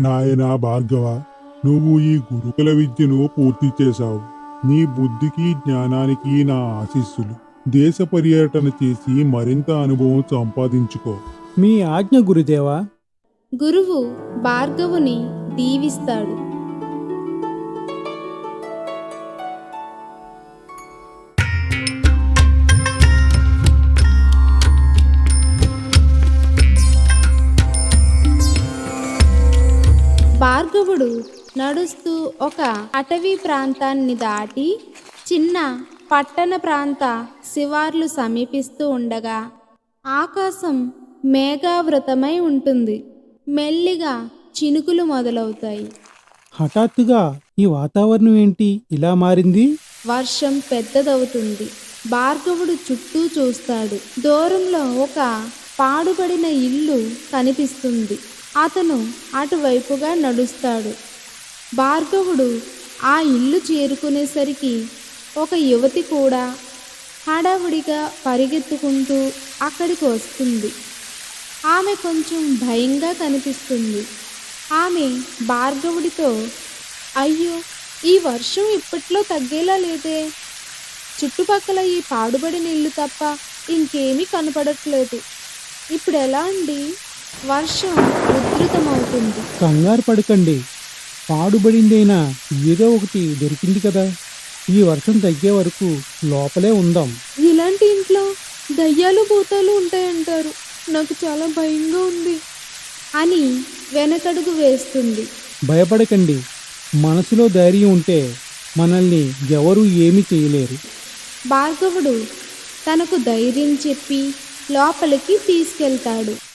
నాయనా భార్గవ నువ్వు ఈ గురుకుల విద్యను పూర్తి చేశావు. నీ బుద్ధికి జ్ఞానానికి నా ఆశీస్సులు. దేశ పర్యటన చేసి మరింత అనుభవం సంపాదించుకో. మీ ఆజ్ఞ గురుదేవా? గురువు భార్గవుని దీవిస్తాడు. భార్గవుడు నడుస్తూ ఒక అటవీ ప్రాంతాన్ని దాటి చిన్న పట్టణ ప్రాంత శివార్లు సమీపిస్తూ ఉండగా ఆకాశం మేఘావృతమై ఉంటుంది. మెల్లిగా చినుకులు మొదలవుతాయి. హఠాత్తుగా ఈ వాతావరణం ఏంటి? ఇలా మారింది? వర్షం పెద్దదవుతుంది. భార్గవుడు చుట్టూ చూస్తాడు. దూరంలో ఒక పాడుపడిన ఇల్లు కనిపిస్తుంది. అతను అటువైపుగా నడుస్తాడు. భార్గవుడు ఆ ఇల్లు చేరుకునేసరికి ఒక యువతి కూడా హడావుడిగా పరిగెత్తుకుంటూ అక్కడికి వస్తుంది. ఆమె కొంచెం భయంగా కనిపిస్తుంది. ఆమె భార్గవుడితో అయ్యో ఈ వర్షం ఇప్పట్లో తగ్గేలా లేదే. చుట్టుపక్కల ఈ పాడుబడి నీళ్ళు తప్ప ఇంకేమీ కనపడట్లేదు. ఇప్పుడు ఎలా అండి? వర్షం ఉధృతమవుతుంది. కంగారు పడకండి. పాడుబడిందైనా? ఏదో ఒకటి దొరికింది కదా. ఈ వర్షం తగ్గే వరకు లోపలే ఉందాం. ఇలాంటి ఇంట్లో దయ్యాలు భూతాలు ఉంటాయంటారు. నాకు చాలా భయంగా ఉంది. అని వెనకడుగు వేస్తుంది. భయపడకండి. మనసులో ధైర్యం ఉంటే మనల్ని ఎవరూ ఏమీ చేయలేరు. భార్గవుడు తనకు ధైర్యం చెప్పి లోపలికి తీసుకెళ్తాడు.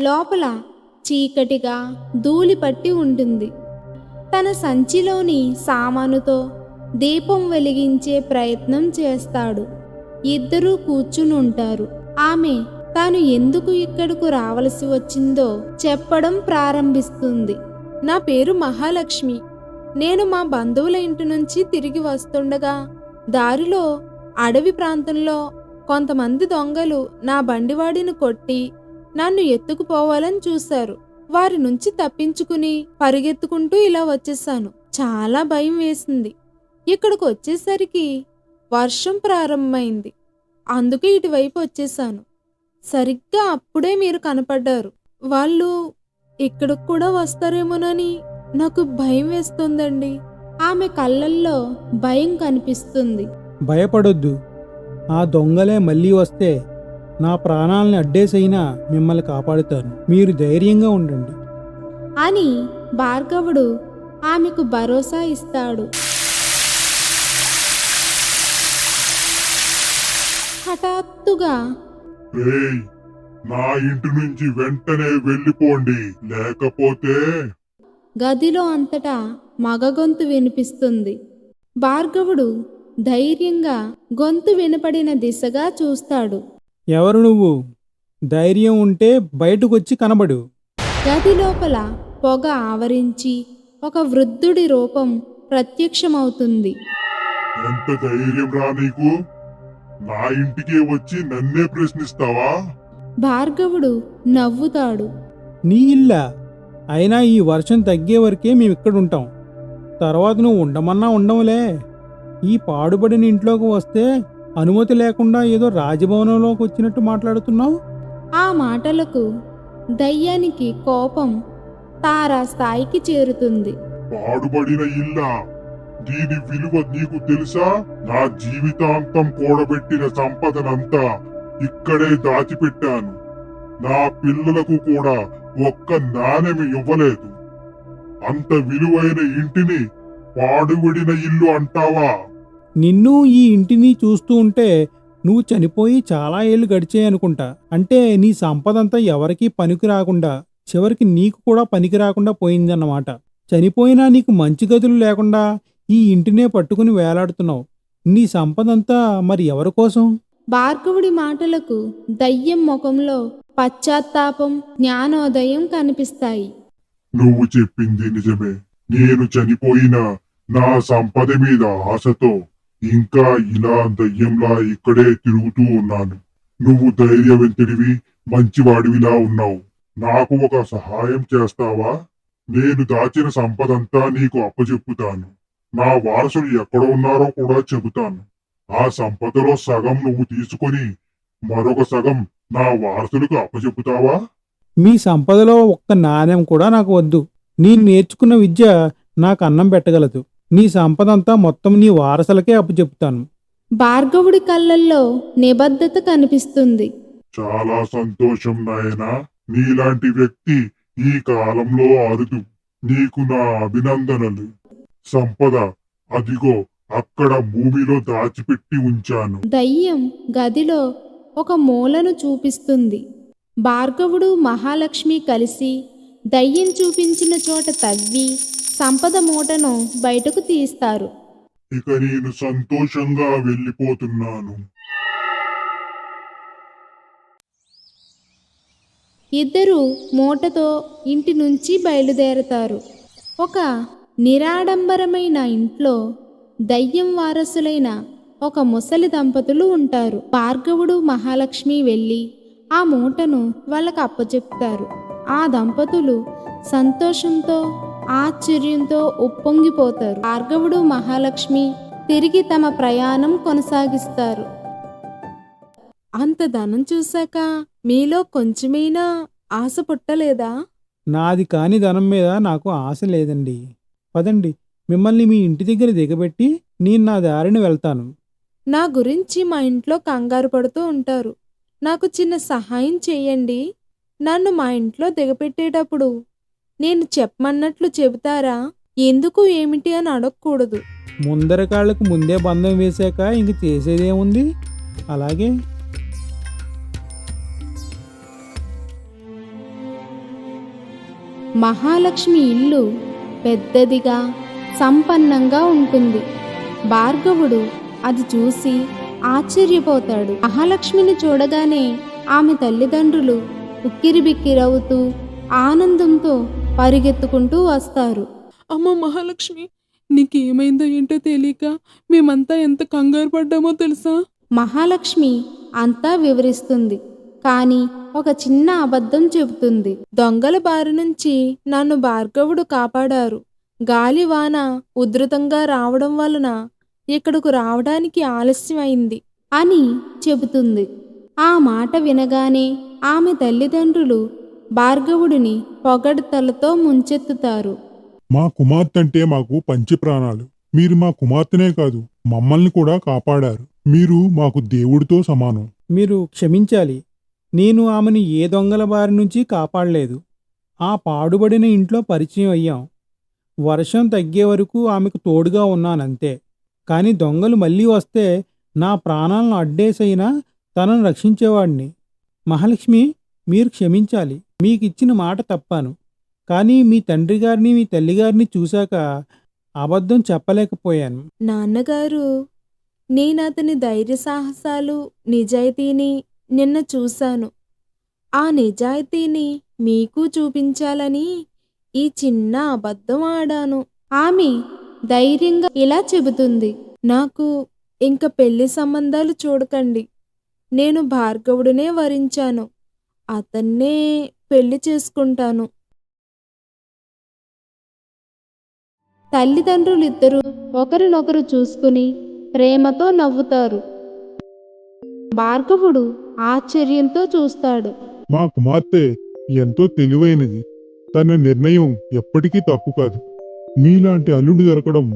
లోపల చీకటిగా ధూళి పట్టి ఉంటుంది. తన సంచిలోని సామానుతో దీపం వెలిగించే ప్రయత్నం చేస్తాడు. ఇద్దరూ కూర్చుని ఉంటారు. ఆమె తాను ఎందుకు ఇక్కడకు రావలసి వచ్చిందో చెప్పడం ప్రారంభిస్తుంది. నా పేరు మహాలక్ష్మి. నేను మా బంధువుల ఇంటి నుంచి తిరిగి వస్తుండగా దారిలో అడవి ప్రాంతంలో కొంతమంది దొంగలు నా బండివాడిని కొట్టి నన్ను ఎత్తుకుపోవాలని చూశారు. వారి నుంచి తప్పించుకుని పరిగెత్తుకుంటూ ఇలా వచ్చేసాను చాలా భయం వేసింది. ఇక్కడికి వచ్చేసరికి వర్షం ప్రారంభమైంది. అందుకే ఇటువైపు వచ్చేసాను సరిగ్గా అప్పుడే మీరు కనపడ్డారు. వాళ్ళు ఇక్కడికి కూడా వస్తారేమోనని నాకు భయం వేస్తుందండి. ఆమె కళ్ళల్లో భయం కనిపిస్తుంది. భయపడొద్దు. ఆ దొంగలే మళ్ళీ వస్తే నా ప్రాణాలని అడ్డేసైనా మిమ్మల్ని కాపాడుతాను. మీరు ధైర్యంగా ఉండండి. అని భార్గవుడు ఆమెకు భరోసా ఇస్తాడు. హఠాత్తుగా నా ఇంటి నుంచి వెంటనే వెళ్ళిపోండి. లేకపోతే గదిలో అంతటా మగ గొంతు వినిపిస్తుంది. భార్గవుడు ధైర్యంగా గొంతు వినపడిన దిశగా చూస్తాడు. ఎవరు నువ్వు? ధైర్యం ఉంటే బయటకొచ్చి కనబడు. గది లోపల పొగ ఆవరించి ఒక వృద్ధుడి రూపం ప్రత్యక్షమవుతుంది. ఎంత ధైర్యం రా నీకు? నా ఇంటికే వచ్చి నన్నే ప్రశ్నిస్తావా? భార్గవుడు నవ్వుతాడు. నీ ఇల్లా? అయినా ఈ వర్షం తగ్గే వరకే మేము ఇక్కడ ఉంటాం తర్వాత నువ్వు ఉండమన్నా ఉండవులే. ఈ పాడుబడిన ఇంట్లోకి వస్తే అనుమతి లేకుండా ఏదో రాజభవనంలోకి వచ్చినట్టు మాట్లాడుతున్నావు? ఆ మాటలకు దయ్యానికి కోపం తారా స్థాయికి చేరుతుంది. పాడుబడిన ఇల్లా దీని విలువ నీకు తెలుసా? నా జీవితాంతం కూడబెట్టిన సంపదనంతా ఇక్కడే దాచిపెట్టాను. నా పిల్లలకు కూడా ఒక్క నాణెం ఇవ్వలేదు. అంత విలువైన ఇంటిని పాడుబడిన ఇల్లు అంటావా? నిన్ను ఈ ఇంటిని చూస్తూ ఉంటే నువ్వు చనిపోయి చాలా ఏళ్ళు గడిచాయి అనుకుంటా. అంటే నీ సంపదంతా ఎవరికీ పనికి రాకుండా చివరికి నీకు కూడా పనికి రాకుండా పోయిందన్నమాట. చనిపోయినా నీకు మంచి గదులు లేకుండా ఈ ఇంటినే పట్టుకుని వేలాడుతున్నావు. నీ సంపదంతా మరి ఎవరి కోసం? భార్గవుడి మాటలకు దయ్యం ముఖంలో పశ్చాత్తాపం జ్ఞానోదయం కనిపిస్తాయి. నువ్వు చెప్పింది నిజమే. నేను చనిపోయిన నా సంపద మీద ఆశతో ఇంకా ఇలా దయ్యంలా ఇక్కడే తిరుగుతూ ఉన్నాను. నువ్వు ధైర్యవంతుడివి మంచివాడివిలా ఉన్నావు. నాకు ఒక సహాయం చేస్తావా? నేను దాచిన సంపదంతా నీకు అప్పచెప్పుతాను నా వారసులు ఎక్కడ ఉన్నారో కూడా చెబుతాను. ఆ సంపదలో సగం నువ్వు తీసుకొని మరొక సగం నా వారసులకు అప్పచెప్పుతావా మీ సంపదలో ఒక్క నాణ్యం కూడా నాకు వద్దు. నేను నేర్చుకున్న విద్య నాకు అన్నం పెట్టగలదు. నీ సంపదంతా మొత్తం నీ వారసులకే అప్పచెప్తాను భార్గవుడి కళ్ళల్లో నిబద్ధత కనిపిస్తుంది. చాలా సంతోషం నాయనా. నీలాంటి వ్యక్తి ఈ కాలంలో అరుదు. నీకు నా అభినందనలు. సంపద అదిగో అక్కడ భూమిలో దాచిపెట్టి ఉంచాను. దయ్యం గదిలో ఒక మూలను చూపిస్తుంది. భార్గవుడు మహాలక్ష్మి కలిసి దయ్యం చూపించిన చోట తవ్వి సంపద మూటను బయటకు తీస్తారు ఇక నేను సంతోషంగా వెళ్ళిపోతున్నాను. ఇద్దరు మూటతో ఇంటి నుంచి బయలుదేరతారు. ఒక నిరాడంబరమైన ఇంట్లో దయ్యం వారసులైన ఒక ముసలి దంపతులు ఉంటారు. భార్గవుడు మహాలక్ష్మి వెళ్ళి ఆ మూటను వాళ్ళకు అప్పచెప్తారు. ఆ దంపతులు సంతోషంతో ఆశ్చర్యంతో ఉప్పొంగిపోతారు. భార్గవుడు మహాలక్ష్మి తిరిగి తమ ప్రయాణం కొనసాగిస్తారు. అంత ధనం చూశాక మీలో కొంచెమైనా ఆశ పుట్టలేదా? నాది కాని ధనం మీద నాకు ఆశ లేదండి. పదండి మిమ్మల్ని మీ ఇంటి దగ్గర దిగబెట్టి నేను నా దారిని వెళ్తాను. నా గురించి మా ఇంట్లో కంగారు పడుతూ ఉంటారు. నాకు చిన్న సహాయం చేయండి. నన్ను మా ఇంట్లో దిగపెట్టేటప్పుడు నేను చెప్పమన్నట్లు చెబుతారా? ఎందుకు ఏమిటి అని అడగకూడదు. ముందర కాళ్ళకు ముందే బంధం వేశాక ఇంక చేసేదేముంది అలాగే. మహాలక్ష్మి ఇల్లు పెద్దదిగా సంపన్నంగా ఉంటుంది. భార్గవుడు అది చూసి ఆశ్చర్యపోతాడు. మహాలక్ష్మిని చూడగానే ఆమె తల్లిదండ్రులు ఉక్కిరిబిక్కిరవుతూ ఆనందంతో పరిగెత్తుకుంటూ వస్తారు. అమ్మ మహాలక్ష్మి నీకేమైందో ఏంటో తెలియక మేమంతా ఎంత కంగారు పడ్డామో తెలుసా? మహాలక్ష్మి అంతా వివరిస్తుంది. కానీ ఒక చిన్న అబద్ధం చెబుతుంది. దొంగల బారి నుంచి నన్ను భార్గవుడు కాపాడారు. గాలి వాన ఉధృతంగా రావడం వలన ఇక్కడకు రావడానికి ఆలస్యమైంది అని చెబుతుంది. ఆ మాట వినగానే ఆమె తల్లిదండ్రులు భార్గవుడిని పొగడ్తలతో ముంచెత్తుతారు. మా కుమార్తె అంటే మాకు పంచి ప్రాణాలు. మీరు మా కుమార్తెనే కాదు మమ్మల్ని కూడా కాపాడారు. మీరు మాకు దేవుడితో సమానం. మీరు క్షమించాలి. నేను ఆమెను ఏ దొంగల బారి నుంచి కాపాడలేదు. ఆ పాడుబడిన ఇంట్లో పరిచయం అయ్యాం. వర్షం తగ్గే వరకు ఆమెకు తోడుగా ఉన్నానంతే. కానీ దొంగలు మళ్ళీ వస్తే నా ప్రాణాలను అడ్డేసైనా తనను రక్షించేవాడిని. మహాలక్ష్మి మీరు క్షమించాలి. మీకిచ్చిన మాట తప్పాను. కానీ మీ తండ్రి గారిని మీ తల్లిగారిని చూశాక అబద్ధం చెప్పలేకపోయాను. నాన్నగారు నేను అతని ధైర్య సాహసాలు నిజాయితీని నిన్న చూశాను. ఆ నిజాయితీని మీకు చూపించాలని ఈ చిన్న అబద్ధం ఆడాను. ఆమె ధైర్యంగా ఇలా చెబుతుంది నాకు ఇంక పెళ్ళి సంబంధాలు చూడకండి. నేను భార్గవుడినే వరించాను. అతన్నే పెళ్ళి చేసుకుంటాను. తల్లిదండ్రులిద్దరూ ఒకరినొకరు చూసుకుని ప్రేమతో నవ్వుతారు. భార్గవుడు ఆశ్చర్యంతో చూస్తాడు. మా కుమార్తె ఎంతో తెలివైనది. తన నిర్ణయం ఎప్పటికీ తప్పు కాదు. మీలాంటి అల్లుడు దొరకడం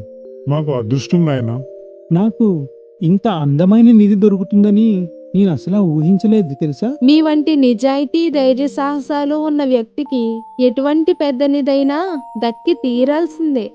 మాకు అదృష్టం నాయనా. నాకు ఇంత అందమైన నిధి దొరుకుతుందని నేను అసలు ఊహించలేదు తెలుసా? మీ వంటి నిజాయితీ ధైర్య సాహసాలు ఉన్న వ్యక్తికి ఎటువంటి పెద్దనిదైనా దక్కి తీరాల్సిందే.